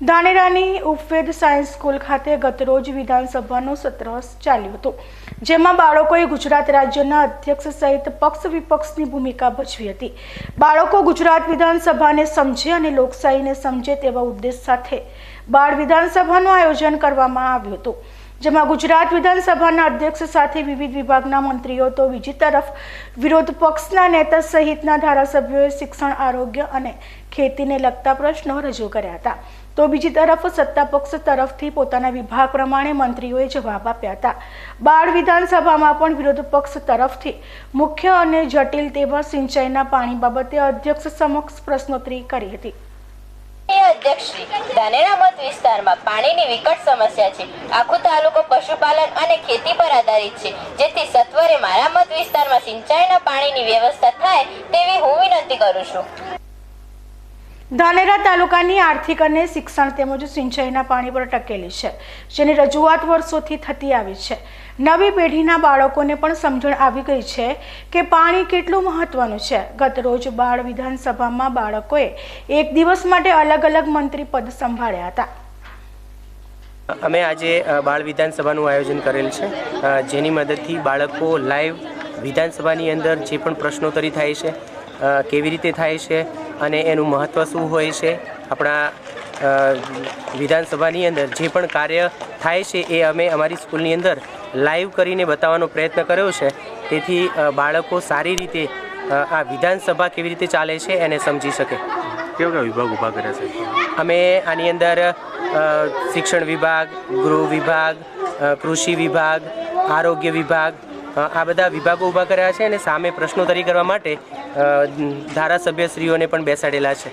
ધાનેરાની ઉપવેદ science school ખાતે ગતરોજ વિધાનસભાનું સત્ર ચાલ્યું હતું, જેમાં બાળકોએ ગુજરાત રાજ્યના અધ્યક્ષ સહિત પક્ષ વિપક્ષની ભૂમિકા ભજવી હતી. બાળકો ગુજરાત વિધાનસભાને સમજે અને લોકશાહીને સમજે તેવા ઉદ્દેશ સાથે બાળ વિધાનસભાનું આયોજન કરવામાં આવ્યું હતું. જેમાં ગુજરાત વિધાનસભાના અધ્યક્ષ સાથે વિવિધ વિભાગના મંત્રીઓ તો બીજી તરફ વિરોધ પક્ષના નેતા સહિતના ધારાસભ્યોએ શિક્ષણ, આરોગ્ય અને ખેતીને લગતા પ્રશ્નો રજૂ કર્યા હતા. તો બીજી તરફ સત્તા પક્ષ તરફથી પોતાના વિભાગ પ્રમાણે મંત્રીઓએ જવાબ આપ્યા હતા. બાળ વિધાનસભામાં પણ વિરોધ પક્ષ તરફથી મુખ્ય અને જટિલ તેવા સિંચાઈના પાણી બાબતે અધ્યક્ષ સમક્ષ પ્રશ્નોત્તરી કરી હતી. મારા મત વિસ્તારમાં સિંચાઈના પાણીની વ્યવસ્થા થાય તેવી હું વિનંતી કરું છું. ધાનેરા તાલુકાની આર્થિક અને શિક્ષણ તેમજ સિંચાઈના પાણી પર ટકેલી છે, જેની રજૂઆત વર્ષોથી થતી આવી છે. નવી પેઢીના બાળકોને પણ સમજણ આવી ગઈ છે કે પાણી કેટલું મહત્વનું છે. ગત રોજ બાળ વિધાનસભામાં બાળકોએ એક દિવસ માટે અલગ અલગ મંત્રી પદ સંભાળ્યા હતા. અમે આજે બાળ વિધાનસભાનું આયોજન કરેલ છે. જેની મદદથી બાળકો લાઈવ વિધાનસભાની અંદર જે પણ પ્રશ્નોત્તરી થાય છે કેવી રીતે થાય છે અને એનું મહત્ત્વ શું હોય છે, આપણા વિધાનસભાની અંદર જે પણ કાર્ય થાય છે એ અમે અમારી સ્કૂલની અંદર લાઈવ કરીને બતાવવાનો પ્રયત્ન કર્યો છે. તેથી બાળકો સારી રીતે આ વિધાનસભા કેવી રીતે ચાલે છે એને સમજી શકે. કેવા કેવા વિભાગ ઊભા કર્યા છે? અમે આની અંદર શિક્ષણ વિભાગ ગૃહ વિભાગ કૃષિ વિભાગ આરોગ્ય વિભાગ આ બધા વિભાગો ઊભા કર્યા છે અને સામે પ્રશ્નોત્તરી કરવા માટે ધારાસભ્યશ્રીઓને પણ બેસાડેલા છે.